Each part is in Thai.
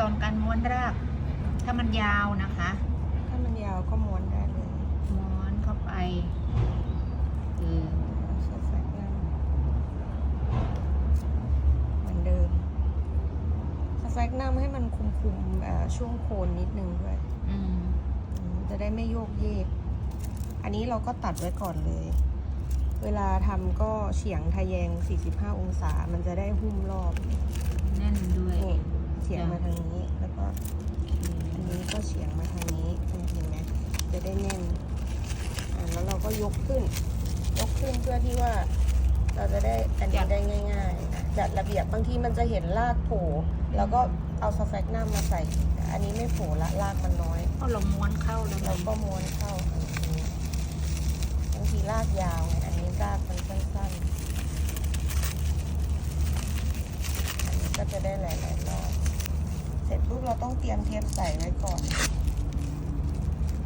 ตอนการม้วนราก ถ้ามันยาวนะคะ ถ้ามันยาวก็ม้วนได้เลยม้วนเข้าไปเออใช้แฟกนั่นเหมือนเดิมสแฟกนัมให้มันคุมคุมๆเอ่อช่วงโคนนิดนึงด้วยอืมอืมจะได้ไม่โยกเยก อันนี้เราก็ตัดไว้ก่อนเลย เวลาทำก็เฉียงทะแยง 45 องศา มันจะได้หุ้มรอบแน่นด้วยนี่เฉียงมาทางนี้ แล้วก็อันนี้ก็เฉียงมาทางนี้เห็นไหมจะได้แน่นอ่าแล้วเราก็ยกขึ้น ยกขึ้นเพื่อที่ว่าเราจะได้อันนี้ได้ง่ายๆอะจัดระเบียบบางทีมันจะเห็นรากโผล่แล้วก็เอาสแฟกนัมมาใส่ อันนี้ไม่โผล่ละรากมันน้อยเพราะเราม้วนเข้าแล้วเราก็ม้วนเข้าอันนี้บางทีรากยาวไงอันนี้รากมันสั้นๆอันนี้ก็จะได้หลายๆรอบ เสร็จปุ๊บเราต้องเตรียมเทปใส่ไว้ก่อน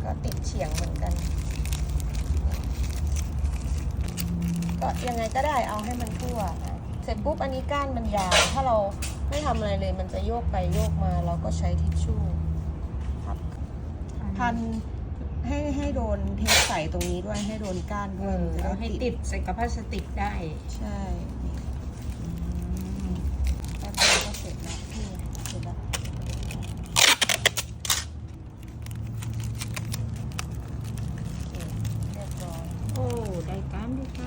ก็ติดเฉียงเหมือนกัน ก็ยังไงก็ได้เอาให้มันทั่วนะเสร็จปุ๊บอันนี้ก้านมันยาว ถ้าเราไม่ทำอะไรเลยมันจะโยกไปโยกมา เราก็ใช้ทิชชู่พับพันให้ให้โดนเทปใส่ตรงนี้ด้วยให้โดนก้านด้วยมันจะเราได้ให้ติดใส่กับพลาสติกได้ ใช่นี่ cái cám đi cám